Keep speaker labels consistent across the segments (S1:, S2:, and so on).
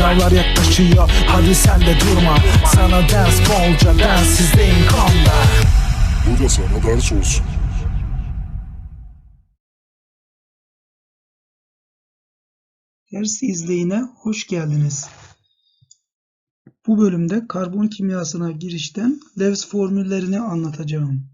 S1: Sınavlar yaklaşıyor hadi sen de durma Sana ders bolca densizdeyim konda
S2: Bu da sana ders olsun.
S3: Ders izleyine hoş geldiniz. Bu bölümde karbon kimyasına girişten Lewis formüllerini anlatacağım.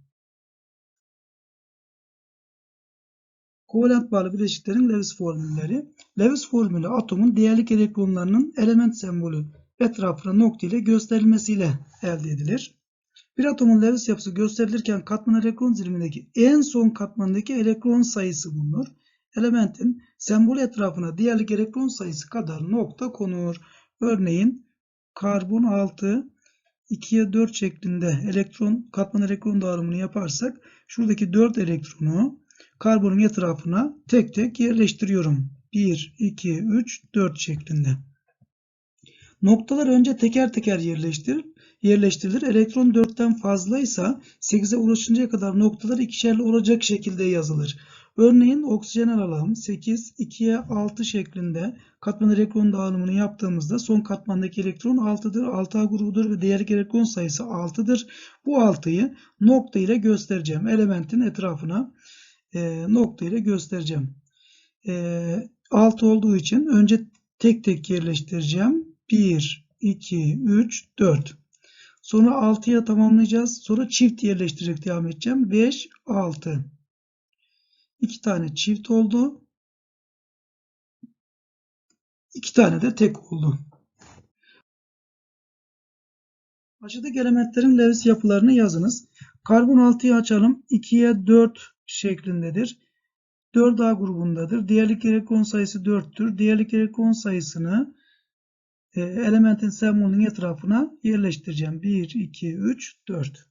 S3: Kovalent bağlı bileşiklerin Lewis formülleri. Lewis formülü atomun değerlik elektronlarının element sembolü etrafına nokta ile gösterilmesiyle elde edilir. Bir atomun Lewis yapısı gösterilirken katman elektron zilimindeki en son katmandaki elektron sayısı bulunur. Elementin sembol etrafına diğerlik elektron sayısı kadar nokta konur. Örneğin karbon 6 2'ye 4 şeklinde elektron katman elektron dağılımını yaparsak şuradaki 4 elektronu karbonun etrafına tek tek yerleştiriyorum. 1, 2, 3, 4 şeklinde. Noktalar önce teker teker yerleştir, yerleştirilir. Elektron 4'ten fazlaysa 8'e ulaşıncaya kadar noktalar ikişerli olacak şekilde yazılır. Örneğin oksijen alalım 8, 2'ye 6 şeklinde katman elektron dağılımını yaptığımızda son katmandaki elektron 6'dır. 6A grubudur ve diğer elektron sayısı 6'dır. Bu 6'yı nokta ile göstereceğim. Elementin etrafına e, nokta ile göstereceğim. E, 6 olduğu için önce tek tek yerleştireceğim. 1, 2, 3, 4. Sonra 6'ya tamamlayacağız. Sonra çift yerleştirerek devam edeceğim. 5, 6. 2 tane çift oldu. 2 tane de tek oldu. Aşağıdaki elementlerin Lewis yapılarını yazınız. Karbon 6'yı açalım. 2'ye 4 şeklindedir. 4A grubundadır. Diğerlik elektron sayısı 4'tür. Diğerlik elektron sayısını e, elementin sembolünün etrafına yerleştireceğim. 1, 2, 3, 4.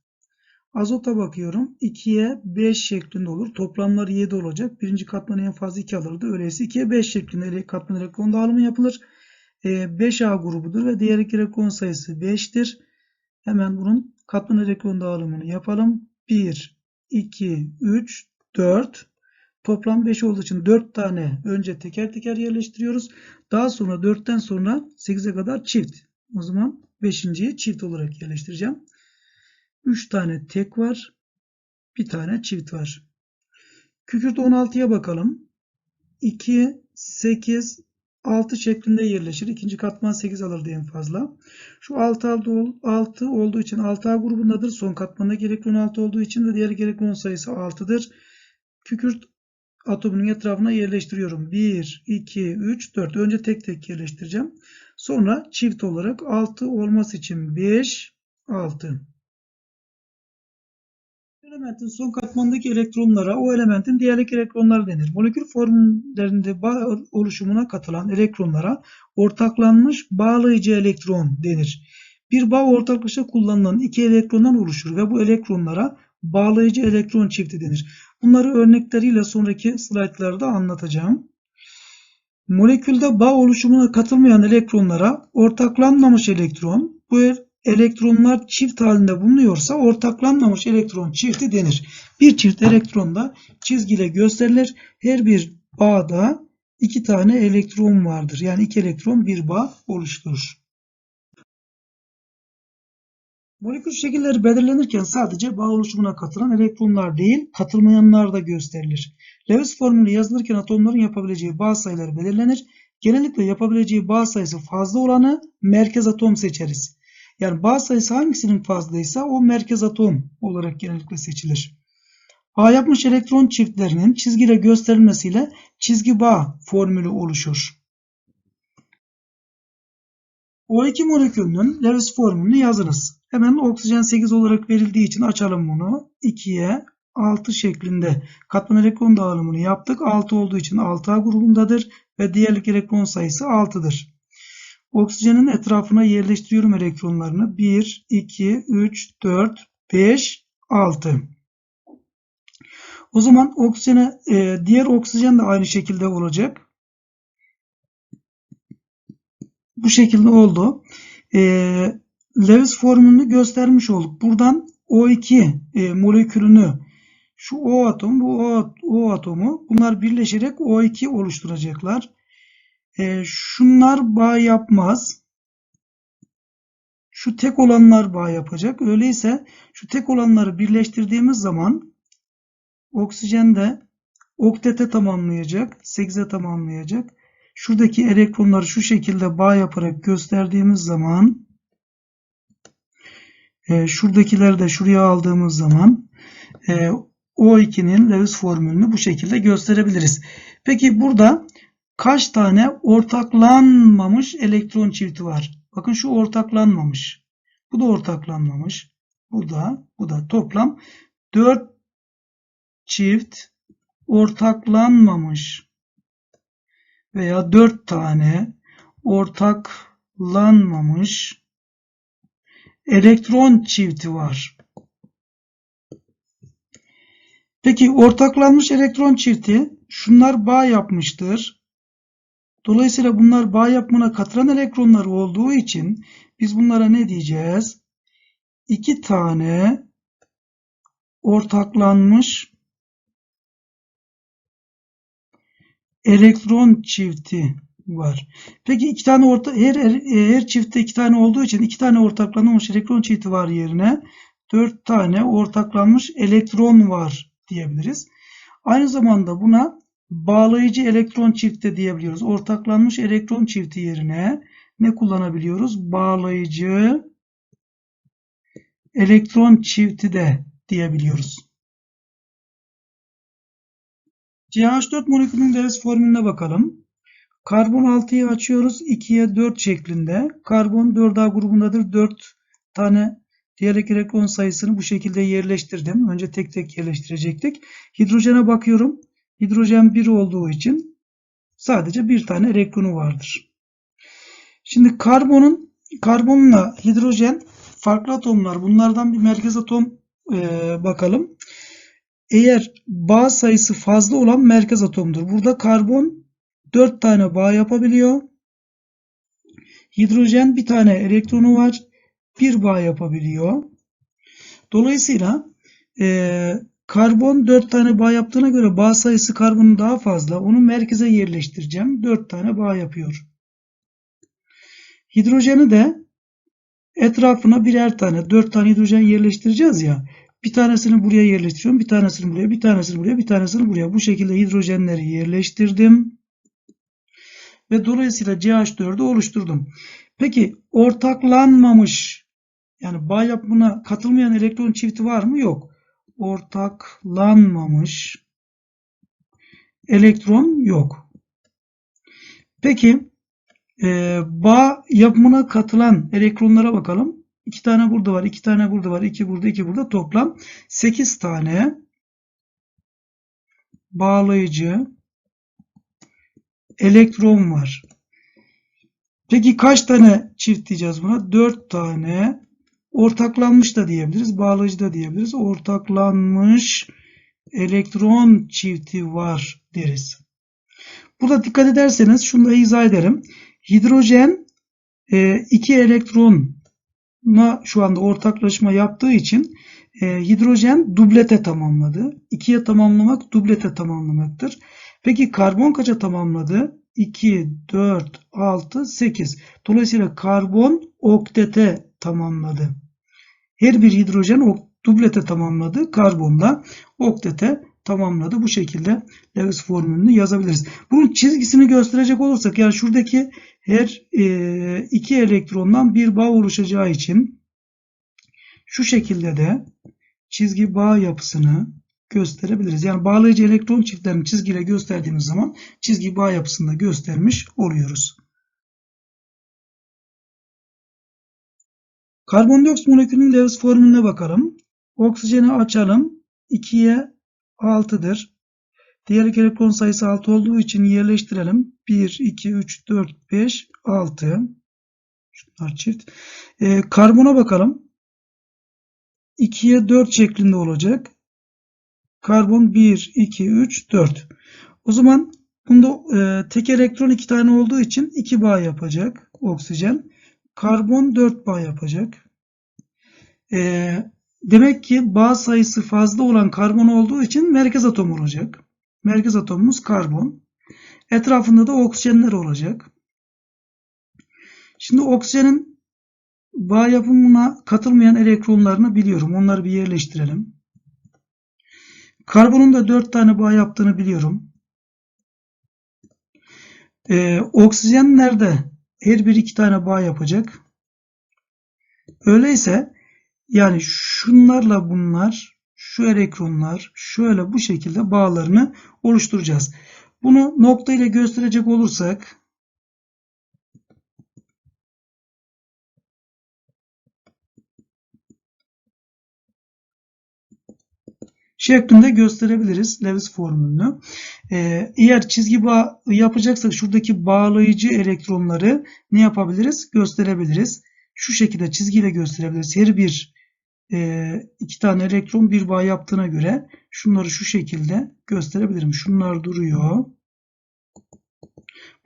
S3: Azota bakıyorum. 2'ye 5 şeklinde olur. Toplamları 7 olacak. Birinci katmanı en fazla 2 alırdı. Öyleyse 2'ye 5 şeklinde katman elektron dağılımı yapılır. E, 5A grubudur ve diğer elektron sayısı 5'tir. Hemen bunun katman elektron dağılımını yapalım. 1, 2, 3, 4. Toplam 5 olduğu için 4 tane önce teker teker yerleştiriyoruz. Daha sonra 4'ten sonra 8'e kadar çift. O zaman 5.yi çift olarak yerleştireceğim. 3 tane tek var. Bir tane çift var. Kükürt 16'ya bakalım. 2, 8, 6 şeklinde yerleşir. İkinci katman 8 alırdı en fazla. Şu 6, 6 olduğu için 6A grubundadır. Son katmanda elektron 6 olduğu için de diğer elektron sayısı 6'dır. Kükürt atomunun etrafına yerleştiriyorum. 1, 2, 3, 4. Önce tek tek yerleştireceğim. Sonra çift olarak 6 olması için 5, 6. Elementin son katmandaki elektronlara o elementin diğerlik elektronları denir. Molekül formüllerinde bağ oluşumuna katılan elektronlara ortaklanmış bağlayıcı elektron denir. Bir bağ ortaklaşa kullanılan iki elektrondan oluşur ve bu elektronlara bağlayıcı elektron çifti denir. Bunları örnekleriyle sonraki slaytlarda anlatacağım. Molekülde bağ oluşumuna katılmayan elektronlara ortaklanmamış elektron, bu elektronlar çift halinde bulunuyorsa ortaklanmamış elektron çifti denir. Bir çift elektron da çizgiyle gösterilir. Her bir bağda iki tane elektron vardır. Yani iki elektron bir bağ oluşturur. Molekül şekilleri belirlenirken sadece bağ oluşumuna katılan elektronlar değil, katılmayanlar da gösterilir. Lewis formülü yazılırken atomların yapabileceği bağ sayıları belirlenir. Genellikle yapabileceği bağ sayısı fazla olanı merkez atom seçeriz. Yani bağ sayısı hangisinin fazlaysa o merkez atom olarak genellikle seçilir. Bağ yapmış elektron çiftlerinin çizgiyle gösterilmesiyle çizgi bağ formülü oluşur. O2 molekülünün Lewis formülünü yazınız. Hemen oksijen 8 olarak verildiği için açalım bunu. 2'ye 6 şeklinde katman elektron dağılımını yaptık. 6 olduğu için 6A grubundadır ve diğerlik elektron sayısı 6'dır. Oksijenin etrafına yerleştiriyorum elektronlarını. 1, 2, 3, 4, 5, 6. O zaman oksijene, e, diğer oksijen de aynı şekilde olacak. Bu şekilde oldu. E, Lewis formülünü göstermiş olduk. Buradan O2 e, molekülünü şu O atom, bu O, o atomu bunlar birleşerek O2 oluşturacaklar. E, şunlar bağ yapmaz. Şu tek olanlar bağ yapacak. Öyleyse şu tek olanları birleştirdiğimiz zaman oksijen de oktete tamamlayacak. 8'e tamamlayacak. Şuradaki elektronları şu şekilde bağ yaparak gösterdiğimiz zaman e, şuradakileri de şuraya aldığımız zaman e, O2'nin Lewis formülünü bu şekilde gösterebiliriz. Peki burada kaç tane ortaklanmamış elektron çifti var? Bakın şu ortaklanmamış. Bu da ortaklanmamış. Bu da, bu da toplam 4 çift ortaklanmamış veya 4 tane ortaklanmamış elektron çifti var. Peki ortaklanmış elektron çifti şunlar bağ yapmıştır. Dolayısıyla bunlar bağ yapımına katılan elektronlar olduğu için biz bunlara ne diyeceğiz? İki tane ortaklanmış elektron çifti var. Peki iki tane orta her, her, her çiftte iki tane olduğu için iki tane ortaklanmış elektron çifti var yerine dört tane ortaklanmış elektron var diyebiliriz. Aynı zamanda buna bağlayıcı elektron çifti diyebiliyoruz. Ortaklanmış elektron çifti yerine ne kullanabiliyoruz? Bağlayıcı elektron çifti de diyebiliyoruz. CH4 molekülünün Lewis formülüne bakalım. Karbon 6'yı açıyoruz. 2'ye 4 şeklinde. Karbon 4A grubundadır. 4 tane diyerek elektron sayısını bu şekilde yerleştirdim. Önce tek tek yerleştirecektik. Hidrojene bakıyorum. Hidrojen 1 olduğu için sadece bir tane elektronu vardır. Şimdi karbonun karbonla hidrojen farklı atomlar. Bunlardan bir merkez atom e, bakalım. Eğer bağ sayısı fazla olan merkez atomdur. Burada karbon 4 tane bağ yapabiliyor. Hidrojen bir tane elektronu var. Bir bağ yapabiliyor. Dolayısıyla e, karbon 4 tane bağ yaptığına göre bağ sayısı karbonun daha fazla. Onu merkeze yerleştireceğim. 4 tane bağ yapıyor. Hidrojeni de etrafına birer tane 4 tane hidrojen yerleştireceğiz ya. Bir tanesini buraya yerleştiriyorum. Bir tanesini buraya, bir tanesini buraya, bir tanesini buraya. Bu şekilde hidrojenleri yerleştirdim. Ve dolayısıyla CH4'ü oluşturdum. Peki ortaklanmamış yani bağ yapımına katılmayan elektron çifti var mı? Yok. Ortaklanmamış elektron yok. Peki e, bağ yapımına katılan elektronlara bakalım. 2 tane burada var, 2 tane burada var, 2 burada, 2 burada. Toplam 8 tane bağlayıcı elektron var. Peki kaç tane çift diyeceğiz buna? 4 tane ortaklanmış da diyebiliriz, bağlayıcı da diyebiliriz. Ortaklanmış elektron çifti var deriz. Burada dikkat ederseniz şunu da izah ederim. Hidrojen 2 elektron şu anda ortaklaşma yaptığı için e, hidrojen dublete tamamladı. 2'ye tamamlamak dublete tamamlamaktır. Peki karbon kaça tamamladı? 2, 4, 6, 8. Dolayısıyla karbon oktete tamamladı. Her bir hidrojen ok dublete tamamladı. Karbon da oktete tamamladı. Bu şekilde Lewis formülünü yazabiliriz. Bunun çizgisini gösterecek olursak yani şuradaki her e, iki elektrondan bir bağ oluşacağı için şu şekilde de çizgi bağ yapısını gösterebiliriz. Yani bağlayıcı elektron çiftlerini çizgiyle gösterdiğimiz zaman çizgi bağ yapısını da göstermiş oluyoruz. Karbondioksit molekülünün Lewis formülüne bakalım. Oksijeni açalım. 2'ye 6'dır. Diğer elektron sayısı 6 olduğu için yerleştirelim. 1, 2, 3, 4, 5, 6. Şunlar çift. Ee, karbona bakalım. 2'ye 4 şeklinde olacak. Karbon 1, 2, 3, 4. O zaman bunda e, tek elektron 2 tane olduğu için 2 bağ yapacak oksijen. Karbon 4 bağ yapacak. E, demek ki bağ sayısı fazla olan karbon olduğu için merkez atom olacak. Merkez atomumuz karbon. Etrafında da oksijenler olacak. Şimdi oksijenin bağ yapımına katılmayan elektronlarını biliyorum. Onları bir yerleştirelim. Karbonun da 4 tane bağ yaptığını biliyorum. Ee, oksijenlerde her bir iki tane bağ yapacak. Öyleyse yani şunlarla bunlar, şu elektronlar şöyle bu şekilde bağlarını oluşturacağız. Bunu nokta ile gösterecek olursak şeklinde gösterebiliriz Lewis formülünü. Ee, eğer çizgi bağ yapacaksak şuradaki bağlayıcı elektronları ne yapabiliriz? Gösterebiliriz. Şu şekilde çizgiyle gösterebiliriz. Her bir e, iki tane elektron bir bağ yaptığına göre şunları şu şekilde gösterebilirim. Şunlar duruyor.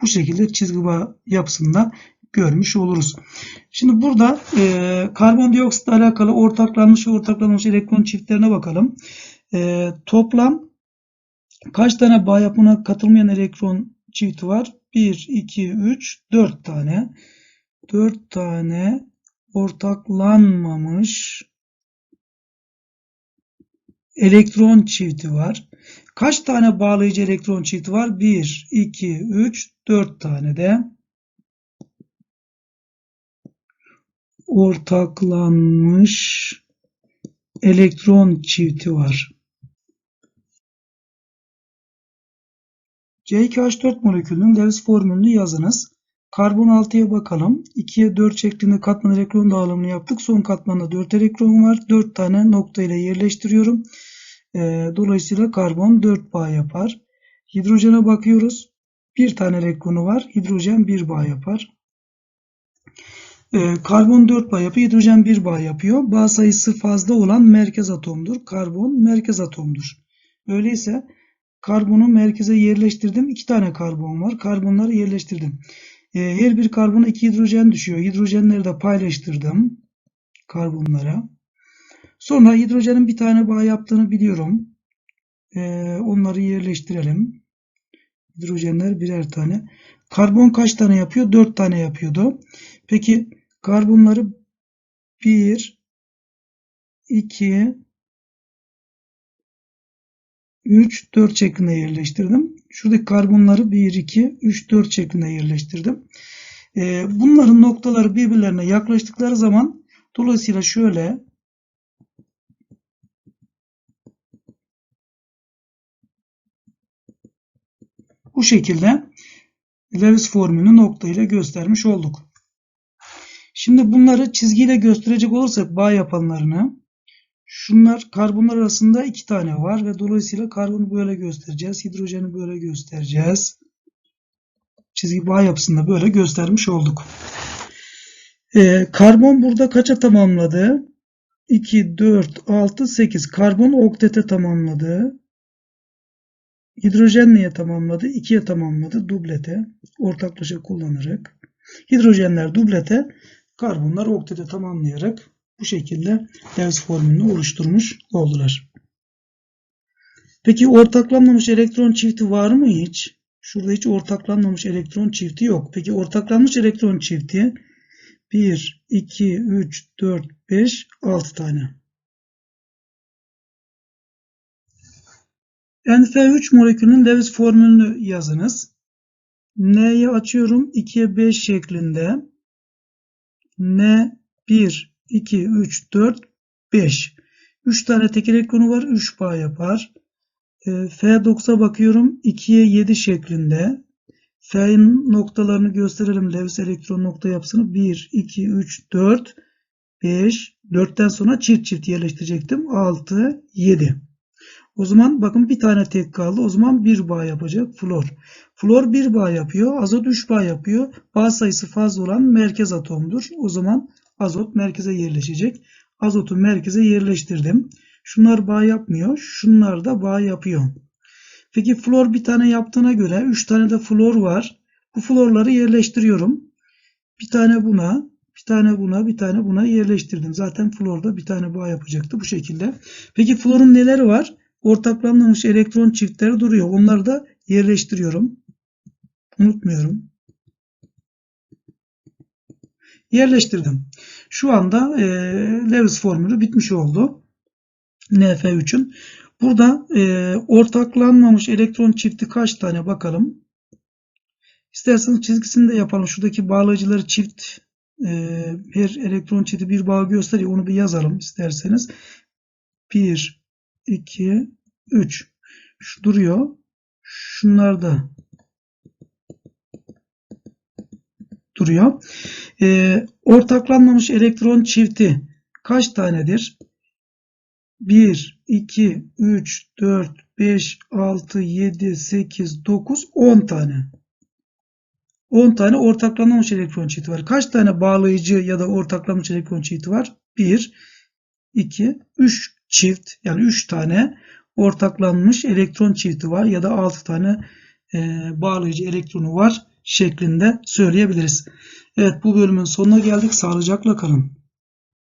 S3: Bu şekilde çizgi bağ yapısında görmüş oluruz. Şimdi burada e, karbondioksitle alakalı ortaklanmış ve ortaklanmış elektron çiftlerine bakalım. E, toplam kaç tane bağ yapımına katılmayan elektron çifti var? 1, 2, 3, 4 tane. 4 tane ortaklanmamış elektron çifti var. Kaç tane bağlayıcı elektron çifti var? 1, 2, 3, 4 tane de ortaklanmış elektron çifti var. C2H4 molekülünün Lewis formülünü yazınız. Karbon 6'ya bakalım. 2'ye 4 şeklinde katman elektron dağılımını yaptık. Son katmanda 4 elektron var. 4 tane nokta ile yerleştiriyorum. Ee, dolayısıyla karbon 4 bağ yapar. Hidrojene bakıyoruz. Bir tane elektronu var. Hidrojen 1 bağ yapar. Ee, karbon 4 bağ yapıyor. Hidrojen 1 bağ yapıyor. Bağ sayısı fazla olan merkez atomdur. Karbon merkez atomdur. Öyleyse karbonu merkeze yerleştirdim. 2 tane karbon var. Karbonları yerleştirdim. Ee, her bir karbona 2 hidrojen düşüyor. Hidrojenleri de paylaştırdım karbonlara. Sonra hidrojenin bir tane bağ yaptığını biliyorum. Ee, onları yerleştirelim. Hidrojenler birer tane. Karbon kaç tane yapıyor? 4 tane yapıyordu. Peki karbonları 1 2 3 4 şeklinde yerleştirdim. Şuradaki karbonları 1 2 3 4 şeklinde yerleştirdim. Ee, bunların noktaları birbirlerine yaklaştıkları zaman dolayısıyla şöyle bu şekilde Lewis formülünü nokta ile göstermiş olduk. Şimdi bunları çizgiyle gösterecek olursak bağ yapanlarını şunlar karbonlar arasında iki tane var ve dolayısıyla karbonu böyle göstereceğiz. Hidrojeni böyle göstereceğiz. Çizgi bağ yapısında böyle göstermiş olduk. Ee, karbon burada kaça tamamladı? 2, 4, 6, 8. Karbon oktete tamamladı. Hidrojen neye tamamladı? 2'ye tamamladı. Dublete. Ortaklaşa kullanarak. Hidrojenler dublete, karbonlar oktete tamamlayarak bu şekilde Lewis formülünü oluşturmuş oldular. Peki ortaklanmamış elektron çifti var mı hiç? Şurada hiç ortaklanmamış elektron çifti yok. Peki ortaklanmış elektron çifti 1, 2, 3, 4, 5, 6 tane. NF3 molekülünün Lewis formülünü yazınız. N'yi açıyorum 2'ye 5 şeklinde. N 1, 2, 3, 4, 5. 3 tane tek elektronu var. 3 bağ yapar. E, F9'a bakıyorum. 2'ye 7 şeklinde. F'nin noktalarını gösterelim. Lewis elektron nokta yapısını. 1, 2, 3, 4, 5. 4'ten sonra çift çift yerleştirecektim. 6, 7. O zaman bakın bir tane tek kaldı. O zaman bir bağ yapacak flor. Flor bir bağ yapıyor. Azot 3 bağ yapıyor. Bağ sayısı fazla olan merkez atomdur. O zaman azot merkeze yerleşecek. Azotu merkeze yerleştirdim. Şunlar bağ yapmıyor. Şunlar da bağ yapıyor. Peki flor bir tane yaptığına göre 3 tane de flor var. Bu florları yerleştiriyorum. Bir tane buna, bir tane buna, bir tane buna yerleştirdim. Zaten florda bir tane bağ yapacaktı bu şekilde. Peki florun neleri var? Ortaklanmamış elektron çiftleri duruyor. Onları da yerleştiriyorum. Unutmuyorum. Yerleştirdim. Şu anda e, Lewis formülü bitmiş oldu. NF3'ün. Burada e, ortaklanmamış elektron çifti kaç tane bakalım. İsterseniz çizgisini de yapalım. Şuradaki bağlayıcıları çift e, her elektron çifti bir bağ gösteriyor. Onu bir yazalım isterseniz. 1, 2, 3. Şu duruyor. Şunlar da duruyor. E, ortaklanmamış elektron çifti kaç tanedir? 1, 2, 3, 4, 5, 6, 7, 8, 9, 10 tane. 10 tane ortaklanmamış elektron çifti var. Kaç tane bağlayıcı ya da ortaklanmış elektron çifti var? 1, 2, 3 çift yani 3 tane ortaklanmış elektron çifti var ya da 6 tane e, bağlayıcı elektronu var şeklinde söyleyebiliriz. Evet bu bölümün sonuna geldik. Sağlıcakla kalın.